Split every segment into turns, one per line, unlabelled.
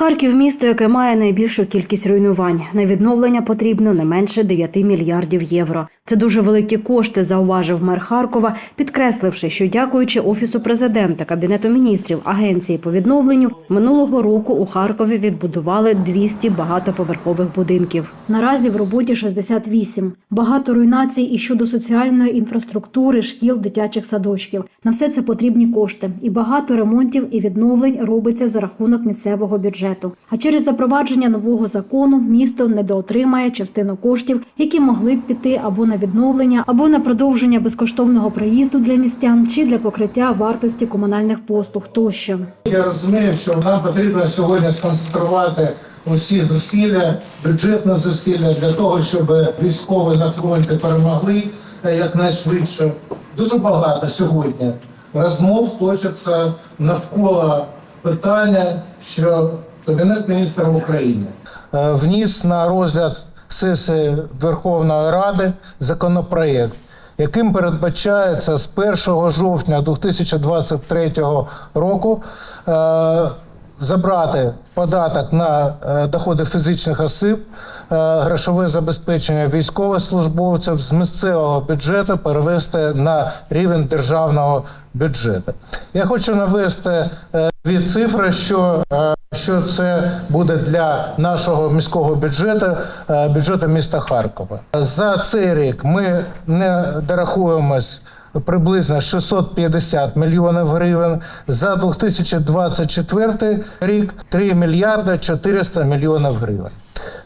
Харків місто, яке має найбільшу кількість руйнувань. На відновлення потрібно не менше 9 мільярдів євро. Це дуже великі кошти, зауважив мер Харкова, підкресливши, що дякуючи офісу президента, кабінету міністрів, агенції по відновленню минулого року у Харкові відбудували 200 багатоповерхових будинків. Наразі в роботі 68. Багато руйнацій і щодо соціальної інфраструктури, шкіл, дитячих садочків. На все це потрібні кошти, і багато ремонтів і відновлень робиться за рахунок місцевого бюджету. А через запровадження нового закону місто недоотримає частину коштів, які могли б піти або на відновлення, або на продовження безкоштовного проїзду для містян, чи для покриття вартості комунальних послуг тощо.
Я розумію, що нам потрібно сьогодні сконцентрувати усі зусилля, бюджетні зусилля для того, щоб військові на фронті перемогли е, якнайшвидше. Дуже багато сьогодні розмов точаться навколо питання, що Кабінет міністрів України е, вніс на розгляд сесії Верховної Ради законопроєкт, яким передбачається з 1 жовтня 2023 року е, забрати податок на е, доходи фізичних осіб, е, грошове забезпечення військовослужбовців з місцевого бюджету перевести на рівень державного бюджету. Я хочу навести е, дві цифри, що, що це буде для нашого міського бюджету, бюджету міста Харкова. За цей рік ми не дорахуємось приблизно 650 мільйонів гривень. За 2024 рік 3 мільярди 400 мільйонів гривень.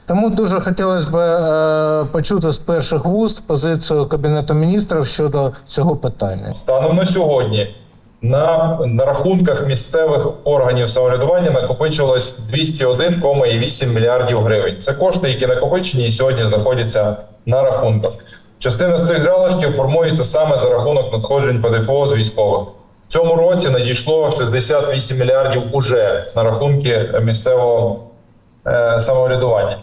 Тому дуже хотілося б е, почути з перших вуст позицію Кабінету міністрів щодо цього питання.
Станом на сьогодні на, на рахунках місцевих органів самоврядування накопичилось 201,8 мільярдів гривень. Це кошти, які накопичені і сьогодні знаходяться на рахунках. Частина з цих залишків формується саме за рахунок надходжень ПДФО з військових. В цьому році надійшло 68 мільярдів уже на рахунки місцевого е, самоврядування.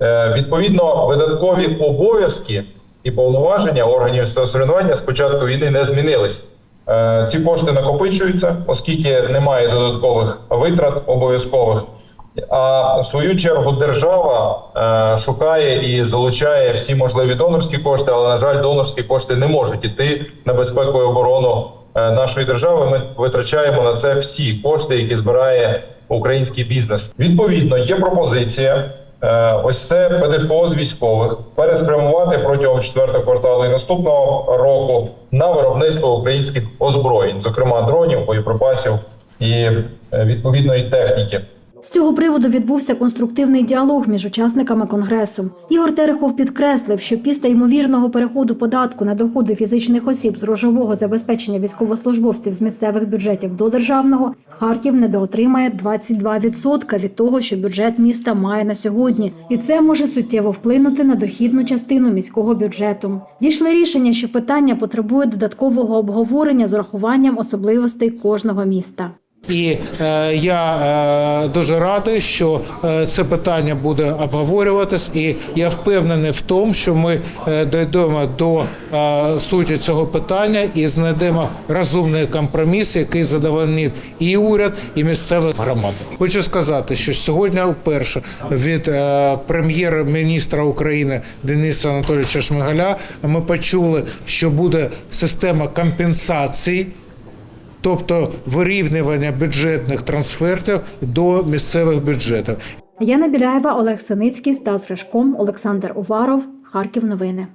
Е, відповідно, видаткові обов'язки і повноваження органів самоврядування з початку війни не змінились. Е, ці кошти накопичуються, оскільки немає додаткових витрат обов'язкових. А в свою чергу держава е, шукає і залучає всі можливі донорські кошти, але на жаль, донорські кошти не можуть іти на безпеку і оборону е, нашої держави. Ми витрачаємо на це всі кошти, які збирає український бізнес. Відповідно, є пропозиція. е, Ось це ПДФО з військових переспрямувати протягом четвертого кварталу і наступного року на виробництво українських озброєнь, зокрема дронів, боєприпасів і е, відповідної техніки.
З цього приводу відбувся конструктивний діалог між учасниками конгресу. Ігор Терехов підкреслив, що після ймовірного переходу податку на доходи фізичних осіб з грошового забезпечення військовослужбовців з місцевих бюджетів до державного Харків недоотримає 22% від того, що бюджет міста має на сьогодні, і це може суттєво вплинути на дохідну частину міського бюджету. Дійшли рішення, що питання потребує додаткового обговорення з урахуванням особливостей кожного міста.
І е, я е, дуже радий, що е, це питання буде обговорюватись, і я впевнений в тому, що ми дійдемо до суті цього питання і знайдемо розумний компроміс, який задовольнить і уряд, і місцеві громади. Хочу сказати, що сьогодні вперше від прем'єр-міністра України Дениса Анатолійовича Шмигаля ми почули, що буде система компенсацій тобто вирівнювання бюджетних трансфертів до місцевих бюджетів.
Яна Біляєва, Олег Синицький, Стас Ришком, Олександр Уваров. Харків новини.